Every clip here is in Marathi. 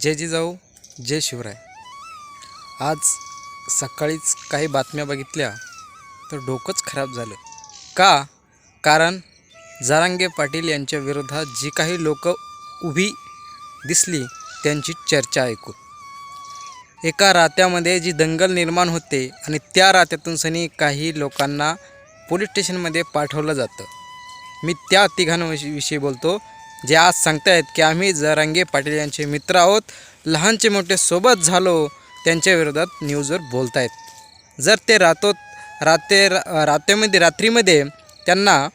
जय जिजाऊ जय शिवराय. आज सकाळीच काही बातम्या बघितल्या तर डोकंच खराब झालं. का? कारण जारांगे पाटील यांच्या विरोधात जी काही लोक उभी दिसली त्यांची चर्चा ऐकू एका रात्यामध्ये जी दंगल निर्माण होते आणि त्या रात्यातून सनी काही लोकांना पोलीस स्टेशनमध्ये पाठवलं जातं. मी त्या तिघांविषयी विषयी बोलतो. जे आज सांगतायत की आम्ही जरांगे पाटील यांचे मित्र आहोत. लहानचे मोठे सोबत झालो. त्यांच्या विरोधात न्यूजवर बोलतायत. जर ते रातो राते रात्रीमध्ये रात्रीमध्ये त्यांना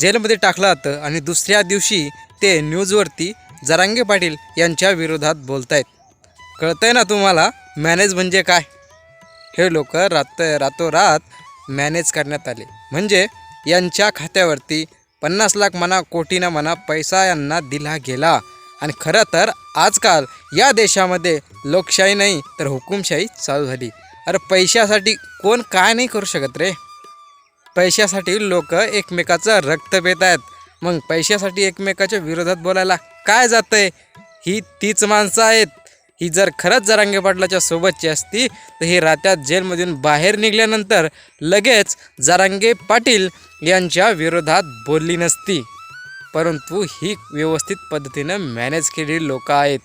जेलमध्ये टाकलं जातं आणि दुसऱ्या दिवशी ते न्यूजवरती जरांगे पाटील यांच्या विरोधात बोलतायत. कळतंय ना तुम्हाला मॅनेज म्हणजे काय? हे लोक रात रातोरात मॅनेज करण्यात आले. म्हणजे यांच्या खात्यावरती पन्नास लाख म्हणा कोटीनं म्हणा पैसा यांना दिला गेला. आणि खरं तर आजकाल या देशामध्ये लोकशाही नाही तर हुकुमशाही चालू झाली. अरे पैशासाठी कोण काय नाही करू शकत रे. पैशासाठी लोक एकमेकाचं रक्त पेत आहेत. मग पैशासाठी एकमेकाच्या विरोधात बोलायला काय जातंय? ही तीच माणसं आहेत. ही जर खरंच जरांगे पाटलाच्या सोबतची असती तर ही रात्यात जेलमधून बाहेर निघाल्यानंतर लगेच जरांगे पाटील यांच्या विरोधात बोलली नसती. परंतु ही व्यवस्थित पद्धतीनं मॅनेज केलेली लोकं आहेत.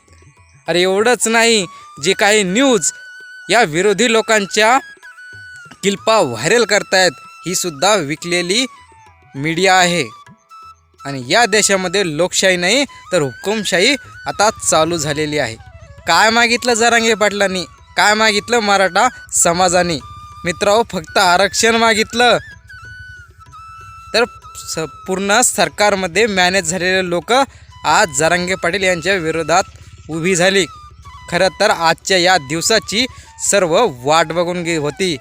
अरे एवढंच नाही जे काही न्यूज या विरोधी लोकांच्या किल्पा व्हायरल करतायत ही सुद्धा विकलेली मीडिया आहे. आणि या देशामध्ये लोकशाही नाही तर हुकुमशाही आता चालू झालेली आहे. काय मागितलं जरांगे पाटलांनी? काय मागितलं मराठा समाजाने? मित्रांनो फक्त आरक्षण मागितलं. तर स पूर्ण सरकारमध्ये मॅनेज झालेले लोक आज जरांगे पाटील यांच्या विरोधात उभी झाली. खरं तर आजच्या या दिवसाची सर्व वाट बघून गे होती.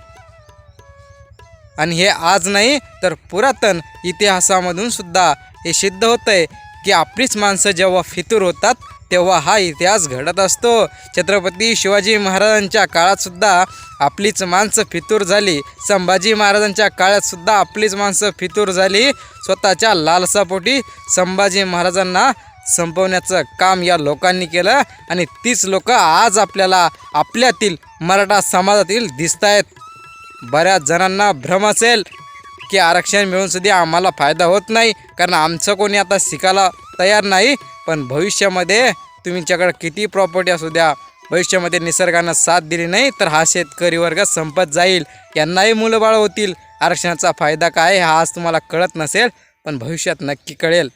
आणि हे आज नाही तर पुरातन इतिहासामधून सुद्धा हे सिद्ध होतं आहे की आपलीच माणसं जेव्हा फितूर होतात तेव्हा हा इतिहास घडत असतो. छत्रपती शिवाजी महाराजांच्या काळातसुद्धा आपलीच माणसं फितूर झाली. संभाजी महाराजांच्या काळातसुद्धा आपलीच माणसं फितूर झाली. स्वतःच्या लालसापोटी संभाजी महाराजांना संपवण्याचं काम या लोकांनी केलं आणि तीच लोक आज आपल्याला आपल्यातील मराठा समाजातील दिसत आहेत बऱ्याच जणांना भ्रम असेल की आरक्षण मिळून सुद्धा आम्हाला फायदा होत नाही. कारण आमचं कोणी आता शिकायला तयार नाही. पण भविष्यामध्ये तुमच्याकडे किती प्रॉपर्टी असू द्या भविष्यामध्ये निसर्गानं साथ दिली नाही तर हा शेतकरी वर्ग संपत जाईल. यांनाही मुलं बाळ होतील. आरक्षणाचा फायदा काय हा आज तुम्हाला कळत नसेल पण भविष्यात नक्की कळेल.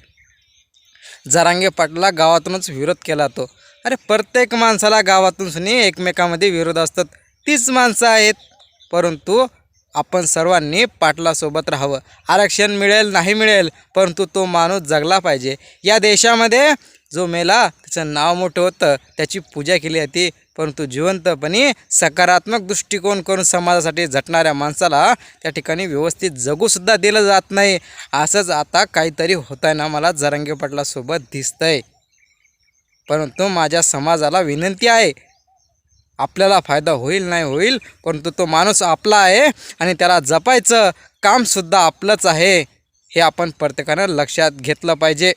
जरांगे पाटला गावातूनच विरोध केला तो. अरे प्रत्येक माणसाला गावातून सुनी एकमेकामध्ये विरोध असतात. तीच माणसं आहेत. परंतु आपण सर्वांनी पाटलासोबत राहावं. आरक्षण मिळेल नाही मिळेल परंतु तो माणूस जगला पाहिजे. या देशामध्ये जो मेला त्याचं नाव मोठं होतं त्याची पूजा केली जाते परंतु जिवंतपणे सकारात्मक दृष्टिकोन करून समाजासाठी झटणाऱ्या माणसाला त्या ठिकाणी व्यवस्थित जगूसुद्धा दिलं जात नाही. असंच आता काहीतरी होत आहे ना मला जरंगे पाटलासोबत दिसतंय. परंतु माझ्या समाजाला विनंती आहे आपल्याला फायदा होईल नाही होईल परंतु तो माणूस आपला आहे आणि त्याला जपायचं कामसुद्धा आपलंच आहे हे आपण प्रत्येकानं लक्षात घेतलं पाहिजे.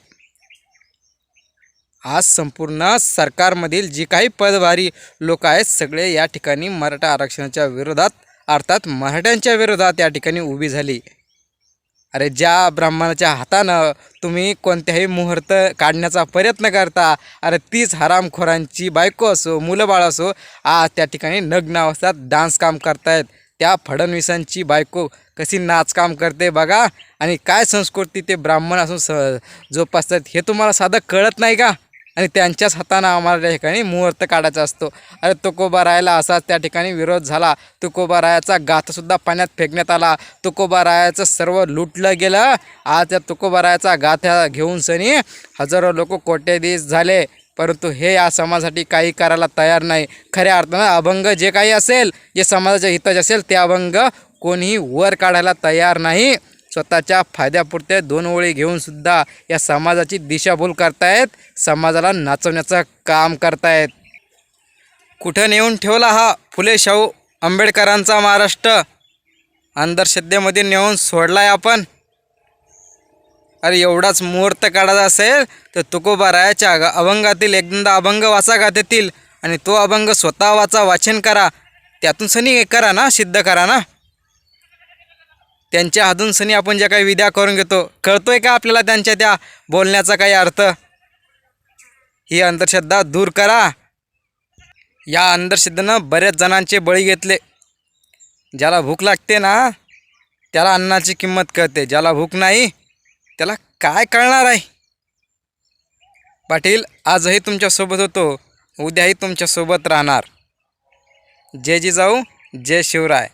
आज संपूर्ण सरकारमधील जी काही पदभारी लोक आहेत सगळे या ठिकाणी मराठा आरक्षणाच्या विरोधात अर्थात मराठ्यांच्या विरोधात या ठिकाणी उभी झाली. अरे ज्या ब्राह्मणाच्या हातानं तुम्ही कोणत्याही मुहूर्त काढण्याचा प्रयत्न करता अरे तीच हरामखोरांची बायको असो मुलंबाळ असो आज त्या ठिकाणी नग्न अवस्थात डान्स काम करतायत. त्या फडणवीसांची बायको कशी नाचकाम करते बघा. आणि काय संस्कृती ते ब्राह्मण असून स जोपासतात हे तुम्हाला साधं कळत नाही का? आणि त्यांच्याच हातानं आम्हाला त्या ठिकाणी मुहूर्त काढायचा असतो. अरे तुकोबा रायाला असाच त्या ठिकाणी विरोध झाला. तुकोबा रायाचा गाथसुद्धा पाण्यात फेकण्यात आला. तुकोबा रायाचं सर्व लुटलं गेलं. आज त्या तुकोबा रायाचा गाथ्या घेऊन सनी हजारो लोक कोट्यधीश झाले. परंतु हे या समाजासाठी काही करायला तयार नाही. खऱ्या अर्थानं अभंग जे काही असेल जे समाजाच्या हिताचे असेल ते अभंग कोणीही वर काढायला तयार नाही. स्वतःच्या फायद्यापुरते दोन ओळी घेऊन सुद्धा या समाजाची दिशाभूल करतायत समाजाला नाचवण्याचं काम करतायत. कुठं नेऊन ठेवला हा फुले शाहू आंबेडकरांचा महाराष्ट्र? अंधश्रद्धेमध्ये नेऊन सोडलाय आपण? अरे एवढाच मुहूर्त काढायचा असेल तर तुकोबारायाच्या अभंगातील एकदा अभंग वाचा गातेतील आणि तो अभंग स्वतः वाचा वाचन करा. त्यातून सनी करा ना सिद्ध करा ना. त्यांच्या हातून सनी आपण ज्या काही विद्या करून घेतो कळतोय का आपल्याला त्यांच्या त्या बोलण्याचा काही अर्थ? ही अंधश्रद्धा दूर करा. या अंधश्रद्धेनं बऱ्याच जणांचे बळी घेतले. ज्याला भूक लागते ना त्याला अन्नाची किंमत कळते. ज्याला भूक नाही त्याला काय कळणार आहे? पाटील आजही तुमच्यासोबत होतो. उद्याही तुमच्यासोबत राहणार. जय जिजाऊ जय शिवराय.